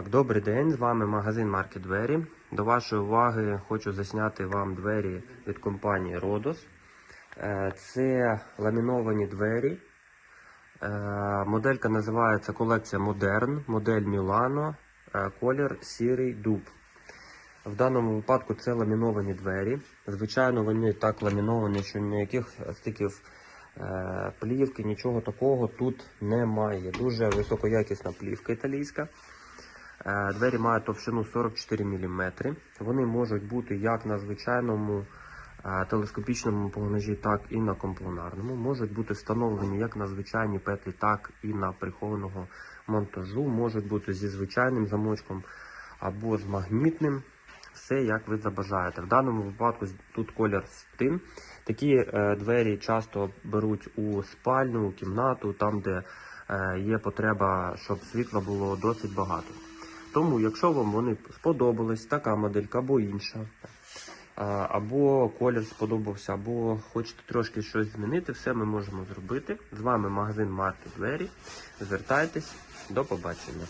Так, добрий день. З вами магазин Марки Двері. До вашої уваги хочу засняти вам двері від компанії Rodos. Е, Це ламіновані двері. Е, Моделька називається колекція Modern, модель Milano, е, колір сірий дуб. В даному випадку це ламіновані двері. Звичайно, вони так ламіновані, що ніяких стиків плівки, нічого такого тут немає. Дуже високоякісна плівка італійська. Е, Двері мають товщину 44 мм. Вони можуть бути як на звичайному е, телескопічному погнажі, так і на комплонарному. Можуть бути встановлені як на звичайні петлі, так і на прихованого монтажу. Можуть бути зі звичайним замочком або з магнітним. Все як ви забажаєте. В даному випадку тут колір стин. Такі е, двері часто беруть у спальню, у кімнату, там, де е, є потреба, щоб світла було досить багато. Тому, якщо вам вони сподобались, така моделька або інша, або колір сподобався, або хочете трошки щось змінити, все ми можемо зробити. З вами магазин Марки Двері. Звертайтесь, до побачення.